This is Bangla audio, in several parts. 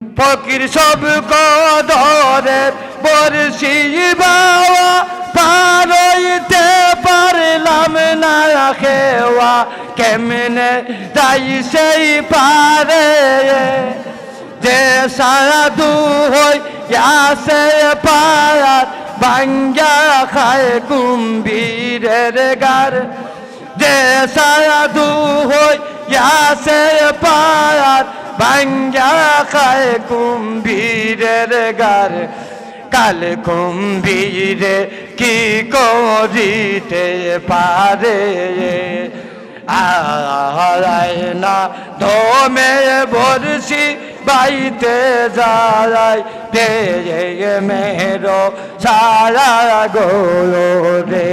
ফকির সব কদরে বর্ষি বাবা পারইতে পারলাম না খেওয়া। কেমনে তাই সেই পারে? যে সাধু হই আসে পায়ার বাঙ্গা খায় কুম্ভীরের গার। যে সারা দু হই আসে পায়ার ভাঙ্গা খায় কুম্ভীরের গার। কাল কুম্ভীরে কি করিতে পারে? আয় না দমে বর্ষি বাইতে যায় রে মেরো সারা গো রে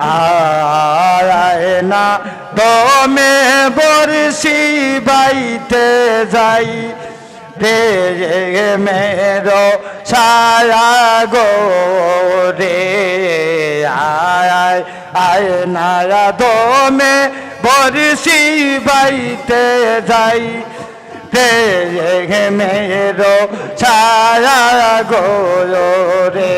আয় না দমে বর্ষি বাইতে যাই। রে মেরো সারা গো রে আয় আয় না দমে বর্ষি বাইতে যাই। রে মেরো সারা গো রে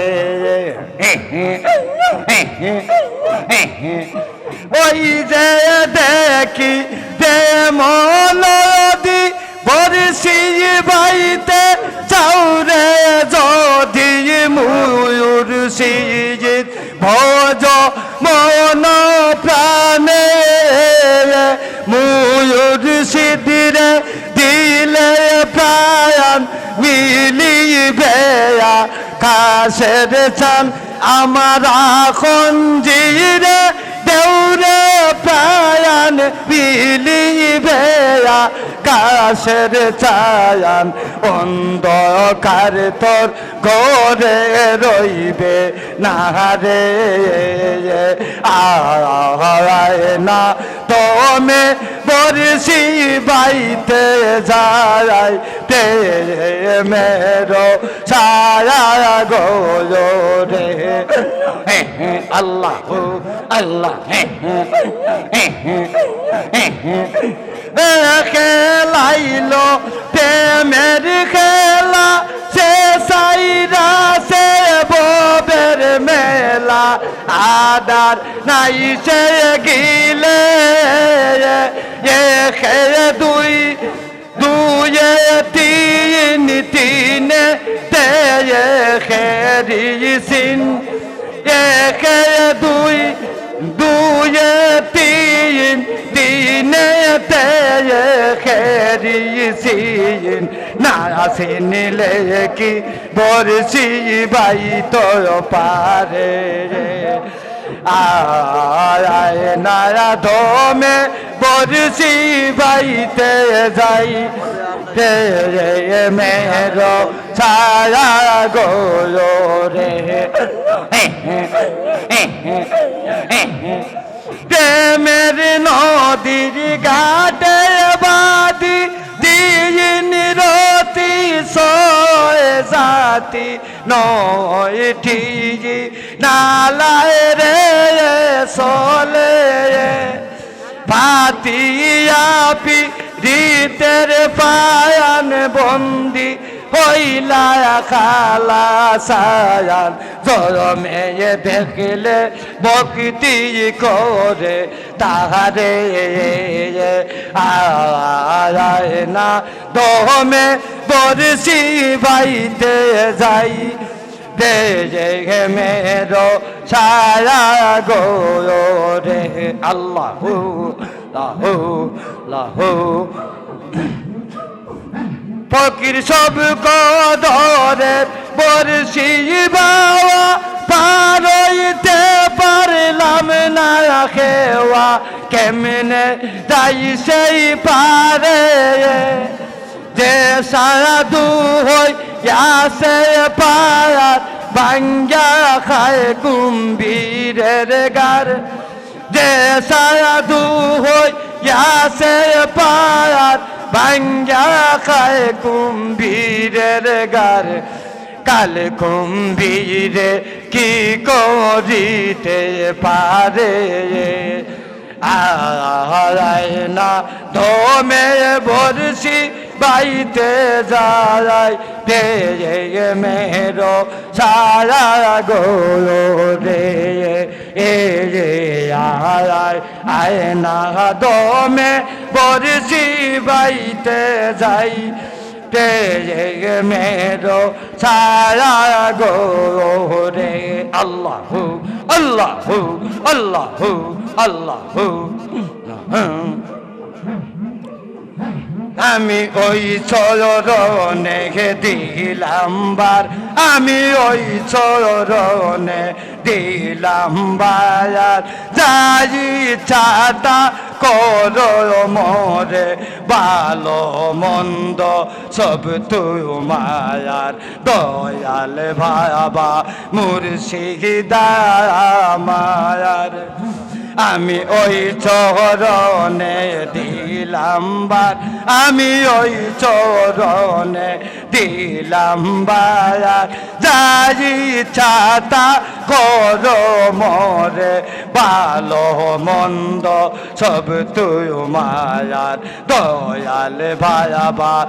ওই যে দেখি যে মলদি বর্ষি বাইতে চাউরে যদি ময়ূর সিজিত। ভজ মন প্রাণে, ময়ূর সিদ্ধিরে দিলে প্রাণ মিলিবে কাশের চান আমার খঞ্জিরে দেউরে প্রাণ মিলিবে কাশের চায়ান অন্ধকার তোর গরে রইবে না রে আয় না তোমে বর্ষি বাইতে যায় তে মেরো সারা গো রে আল্লাহ আল্লাহ খেলাইলো প্রেমের খেলা, সে সাইরা, সে ববের মেলা। আদার নাই, সে গিলে, এ খেয়ে দুই, দুয়ে তিন, তিনে তে খেরি সিন এক দুই দুয়ে তিন দিনে তে খেরি সিন না আসিনিলে কি বর্ষি বাই তো পারে। আয় নারা ধমে বর্ষি বাইতে যাই। রে মেরো ছায়া গো রে। প্রেমের নদীর ঘাটে বাদি দিন রতি সয় জাতি নয় ঠিক নালায় রে সলে পাতিয়া পি রীতের পায়ান বন্দি হইলা খালা সায়ান, জরমে দেখলে ভক্তি করে তাহারে। আয় না দমে বর্ষি বাইতে যাই দে মেরো সারা গো রে। আল্লাহ লাহু লাহু ফকির সব কদরে বর্ষি বাবা পারইতে পারলাম না খেওয়া। কেমনে তাই সেই পারে? যে সাধু হই আসে পায়ার বাঙ্গা খায় কুম্ভীরের গার। যে সাধু হই আসে পায়ার ভাঙ্গা খায় কুম্ভীরের গার। কাল কুম্ভীরে কি করিতে পারে? আয় না ধমে বর্ষি বাইতে যায় তে মেরো সারা গো রে, এ রে আয় না দমে বর্ষি বাইতে যাই। মেরো সারা গো রে আল্লাহ আল্লাহ আল্লাহ আল্লাহ। আমি ওই চরণে দিলাম বার। আমি ওই চরণে দিলাম বার। যাই চাতা কর মরে, ভালো মন্দ সব তুই মায়ার দয়াল ভাবা মুর্শিদা মায়ার আমি ওই চরণে দিলাম আমি ওই চরণে দিলাম বার। যাই ছাতা কর মরে, ভালো মন্দ সব তুই মায়ার। দয়াল ভায়াবা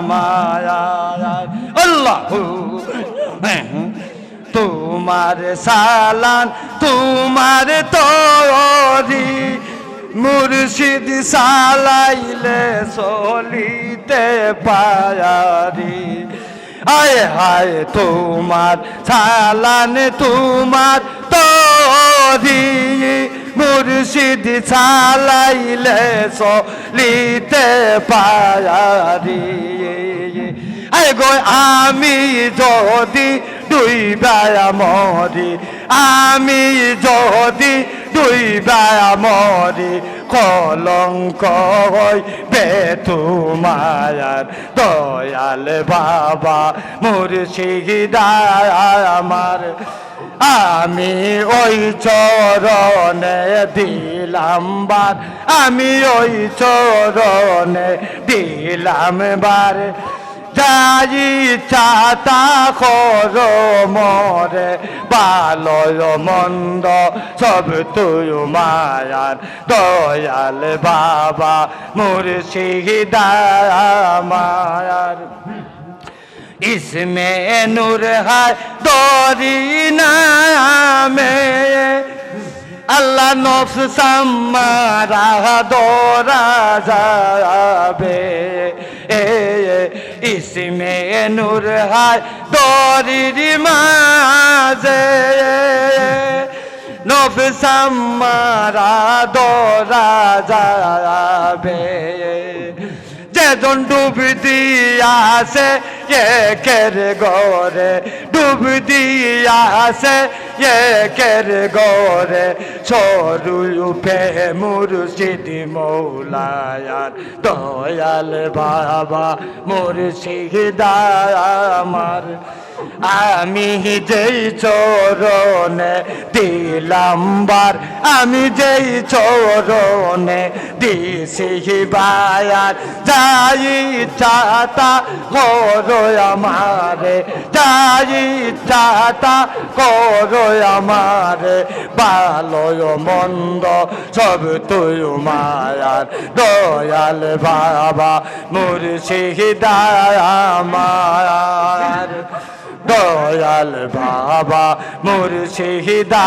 মায়ার। আল্লাহ তোমার সালান, তোমার তরি মুর্শিদ সালাইলে চলিতে পায়ারি। আয়, হায়, তোমার সালান, তোমার তরি মুর্শিদ সালাইলে চলিতে পায়ারি। আয় গো, আমি যদি দুই বেড়া মরি, আমি যদি দুই বেড়া মরি, কলঙ্ক হই বেতু মায়ার দয়াল বাবা, মুর্শিদা আমার। আমি ওই চরণে দিলাম বার, আমি ওই চরণে দিলাম বার। যাই চাতা কর মরে বালয় মন্দ সব তুই মায়ার দয়াল বাবা মুর্শিদা মায়ার इसमें नूर है दौरी नामे আল্লাহ নফস সামারা দোরা যাবে এ ইসমে নূর হায় দরির মাঝে। নফস সামারা দোরা যাবে। যেজন ডুব দিয়াছে, একের গরে ডুব দিয়াছে একের গরে সরু পে মুর্শিদ মৌলায়ার দয়াল বাবা মুর্শিদ আমার আমি যেই চরণে দিলাম বার, আমি যেই চরণে দিছি বায়ার, যাই চাতা করো আমারে, যাই চাতা করো আমারে ভালো মন্দ সব তুই মায়ার, দয়াল বাবা মুর্শিদা আমার দয়াল বাবা, মুর্শিদা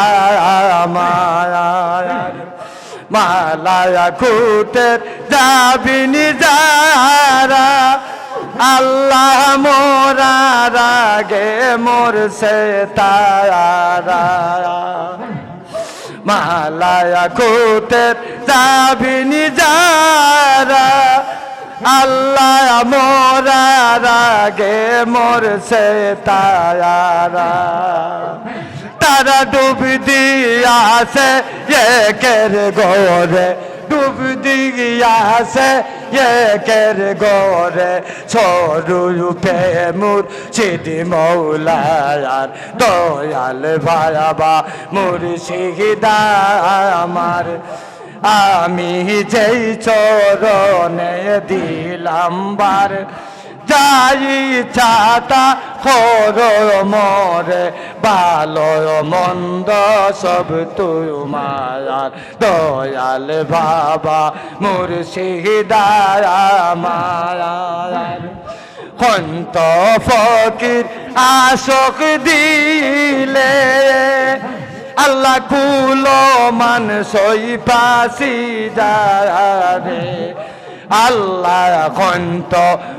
আমার। মালায়া কুটের যাবিনি যারা আল্লাহ মোরা রাগে মোর সে তারা। মালায়া কুটের যাবিনি যারা আল্লাহ মোরা রাগে মোর সে তারা তারা ডুব দিয়াছে একের গোরে ডুব দিয়াছে একের গোরে সরু পে মুর সিদি মৌলায়ার দয়াল ভায়াবা মুর্শিদা আমার আমি যেই চরণে দিলাম বার, যাই চাতা করো মরে, ভালো মন্দ সব তোমার। দয়াল বাবা মুর্শিদার আমার। হন্ত ফকির আশোক দিলে আল্লাহ কুলো মান সই পাশি যারে। আল্লাহ খন্ত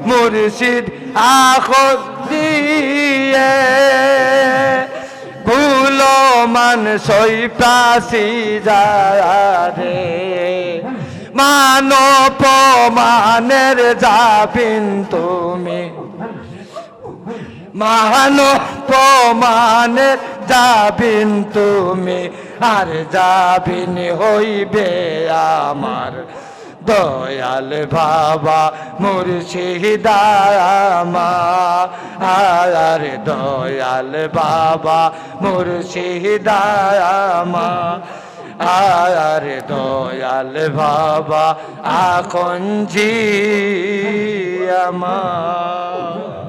মুর্শিদ আখর দিয়ে। মান সই পাশি যারে। মানব মানের যাবিন তুমি। মানব মানের যাবিন তুমি, আর যাবিন হইবে আমার। দয়াল বাবা মুর্শিদামা আর দয়াল বাবা মুর্শিদামা আর দয়াল বাবা এখন জি আমার